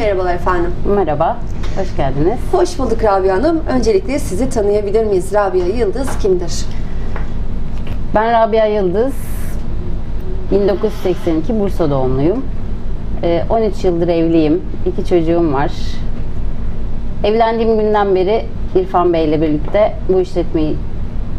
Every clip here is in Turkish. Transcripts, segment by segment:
Merhabalar efendim. Merhaba, hoş geldiniz. Hoş bulduk Rabia Hanım. Öncelikle sizi tanıyabilir miyiz? Rabia Yıldız kimdir? Ben Rabia Yıldız, 1982 Bursa doğumluyum. Ee, 13 yıldır evliyim, iki çocuğum var. Evlendiğim günden beri İrfan Bey ile birlikte bu işletmeyi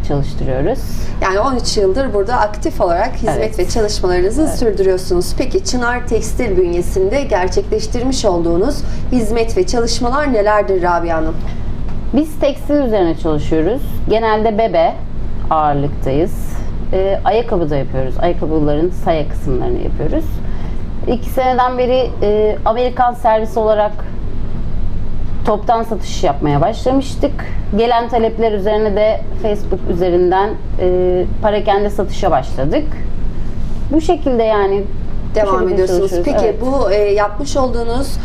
çalıştırıyoruz. Yani 13 yıldır burada aktif olarak hizmet Evet. ve çalışmalarınızı sürdürüyorsunuz. Peki Çınar Tekstil bünyesinde gerçekleştirmiş olduğunuz hizmet ve çalışmalar nelerdir Rabia Hanım? Biz tekstil üzerine çalışıyoruz. Genelde bebe ağırlıktayız. Ee, ayakkabı da yapıyoruz. Ayakkabıların saya kısımlarını yapıyoruz. İki seneden beri e, Amerikan servisi olarak toptan satış yapmaya başlamıştık. Gelen talepler üzerine de Facebook üzerinden e, parakende satışa başladık. Bu şekilde yani Devam ediyorsunuz. Peki Evet. bu e, yapmış olduğunuz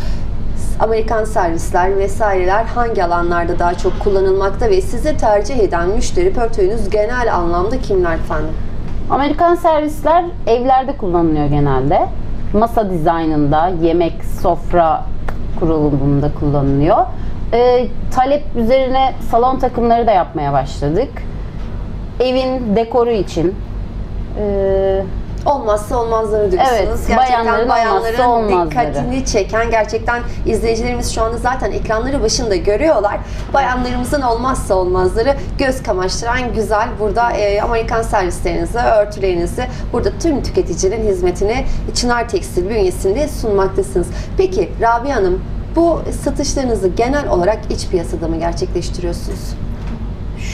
Amerikan servisler vesaireler hangi alanlarda daha çok kullanılmakta ve size tercih eden müşteri portföyünüz genel anlamda kimler efendim? Amerikan servisler evlerde kullanılıyor genelde. Masa dizaynında, yemek, sofra kurulumunda kullanılıyor. Ee, talep üzerine salon takımları da yapmaya başladık. Evin dekoru için. Ee, Olmazsa olmazları diyorsunuz. Evet, bayanların olmazsa olmazları. dikkatini çeken gerçekten izleyicilerimiz şu anda zaten ekranları başında görüyorlar. Bayanlarımızın olmazsa olmazları göz kamaştıran güzel burada e, Amerikan servislerinizi, örtülerinizi burada tüm tüketicinin hizmetini Çınar Tekstil bünyesinde sunmaktasınız. Peki Rabia Hanım bu satışlarınızı genel olarak iç piyasada mı gerçekleştiriyorsunuz?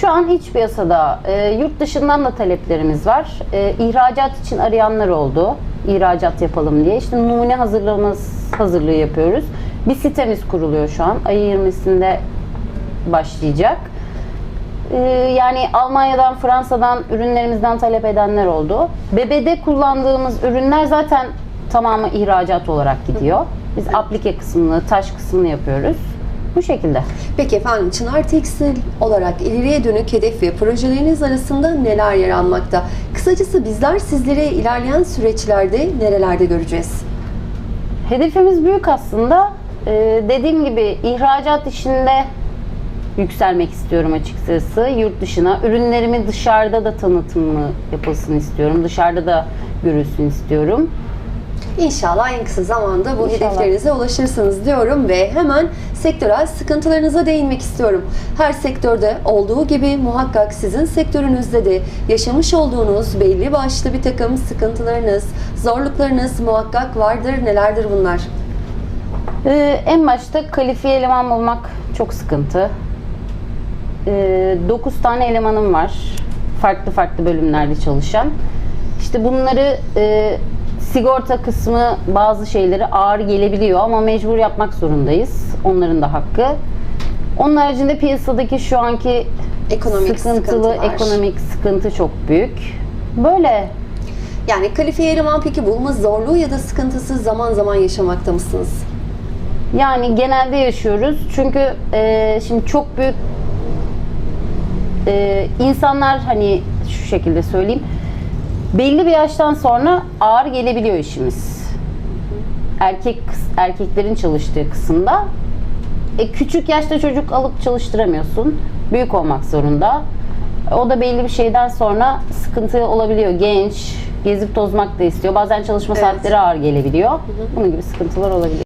Şu an iç piyasada e, yurt dışından da taleplerimiz var. E, ihracat için arayanlar oldu. İhracat yapalım diye. İşte numune hazırlaması hazırlığı yapıyoruz. Bir sitemiz kuruluyor şu an. Ayı 20'sinde başlayacak. E, yani Almanya'dan, Fransa'dan ürünlerimizden talep edenler oldu. Bebede kullandığımız ürünler zaten tamamı ihracat olarak gidiyor. Biz aplike kısmını, taş kısmını yapıyoruz. Bu şekilde. Peki efendim Çınar Tekstil olarak ileriye dönük hedef ve projeleriniz arasında neler yer almakta? Kısacası bizler sizleri ilerleyen süreçlerde nerelerde göreceğiz? Hedefimiz büyük aslında. Ee, dediğim gibi ihracat işinde yükselmek istiyorum açıkçası. Yurt dışına. Ürünlerimi dışarıda da tanıtımı yapılsın istiyorum. Dışarıda da görülsün istiyorum. İnşallah en kısa zamanda bu İnşallah. hedeflerinize ulaşırsınız diyorum ve hemen sektörel sıkıntılarınıza değinmek istiyorum. Her sektörde olduğu gibi muhakkak sizin sektörünüzde de yaşamış olduğunuz belli başlı bir takım sıkıntılarınız, zorluklarınız muhakkak vardır. Nelerdir bunlar? Ee, en başta kalifiye eleman bulmak çok sıkıntı. Ee, 9 tane elemanım var. Farklı farklı bölümlerde çalışan. İşte bunları e, sigorta kısmı bazı şeyleri ağır gelebiliyor ama mecbur yapmak zorundayız. Onların da hakkı. Onun haricinde piyasadaki şu anki Ekonomik sıkıntılı sıkıntılar. ekonomik sıkıntı çok büyük. Böyle Yani kalifiye eleman peki bulma zorluğu ya da sıkıntısı zaman zaman yaşamakta mısınız? Yani genelde yaşıyoruz. Çünkü e, şimdi çok büyük e, insanlar hani şu şekilde söyleyeyim. Belli bir yaştan sonra ağır gelebiliyor işimiz. Erkek erkeklerin çalıştığı kısımda e, küçük yaşta çocuk alıp çalıştıramıyorsun. Büyük olmak zorunda. O da belli bir şeyden sonra sıkıntı olabiliyor. Genç, gezip tozmak da istiyor. Bazen çalışma Evet. saatleri ağır gelebiliyor. Bunun gibi sıkıntılar olabiliyor.